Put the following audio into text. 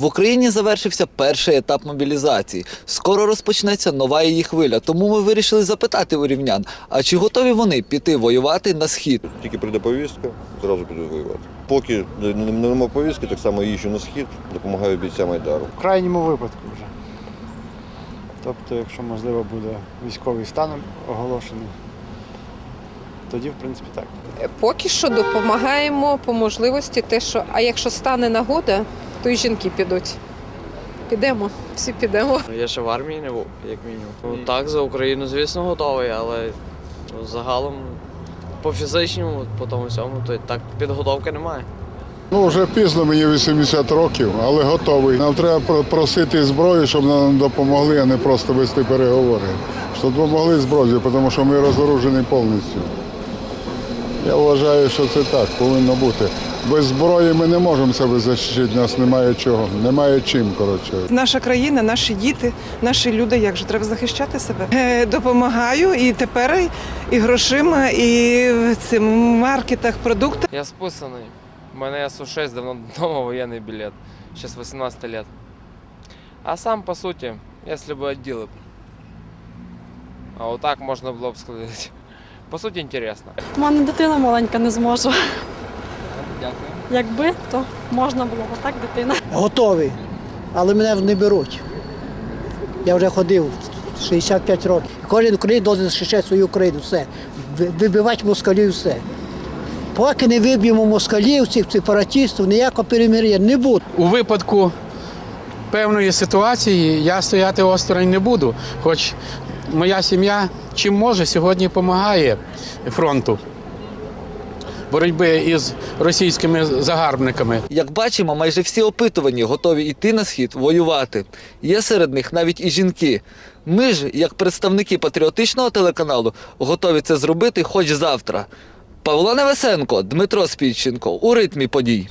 В Україні завершився перший етап мобілізації. Скоро розпочнеться нова її хвиля. Тому ми вирішили запитати у рівнян, а чи готові вони піти воювати на схід? Тільки прийде повістка, зразу піду воювати. Поки немає повістки, так само їжджу на схід, допомагаю бійцям Айдару. В крайньому випадку вже. Тобто, якщо можливо буде військовий стан оголошений, тоді, в принципі, так. Поки що допомагаємо по можливості те, що а якщо стане нагода, то і жінки підуть. Підемо, всі підемо. Ну, Я ще в армії не був, як мінімум. Ну, так, за Україну, звісно, готовий, але ну, загалом по фізичному, по тому всьому, то так підготовки немає. Ну, вже пізно мені 80 років, але готовий. Нам треба просити зброю, щоб нам допомогли, а не просто вести переговори. Щоб допомогли зброю, тому що ми розоружені повністю. Я вважаю, що це так повинно бути. Без зброї ми не можемо себе захистити, нас немає чого, немає чим, коротше. Наша країна, наші діти, наші люди, як же треба захищати себе. Е, Допомагаю і тепер і грошима, і в цим маркетах продуктах. Я списаний. У мене СУ-6 давно вдома воєнний білет. Ще з 18 лет. А сам, по суті, якщо б відділи б. А отак можна було б сказати. По суті, інтересно. У мене дитина маленька, не зможу. Дякую. Якби, то можна було, а так дитина. Готовий, але мене не беруть. Я вже ходив 65 років. Кожен українець має захищати свою Україну, все. Вибивати москалів, все. Поки не виб'ємо москалів, цих сепаратистів, ніякого перемир'я не буде. У випадку певної ситуації я стояти осторонь не буду, хоч моя сім'я чим може сьогодні допомагає фронту боротьби із російськими загарбниками. Як бачимо, майже всі опитувані готові йти на схід воювати. Є серед них навіть і жінки. Ми ж, як представники патріотичного телеканалу, готові це зробити хоч завтра. Павло Невесенко, Дмитро Спідченко у ритмі подій.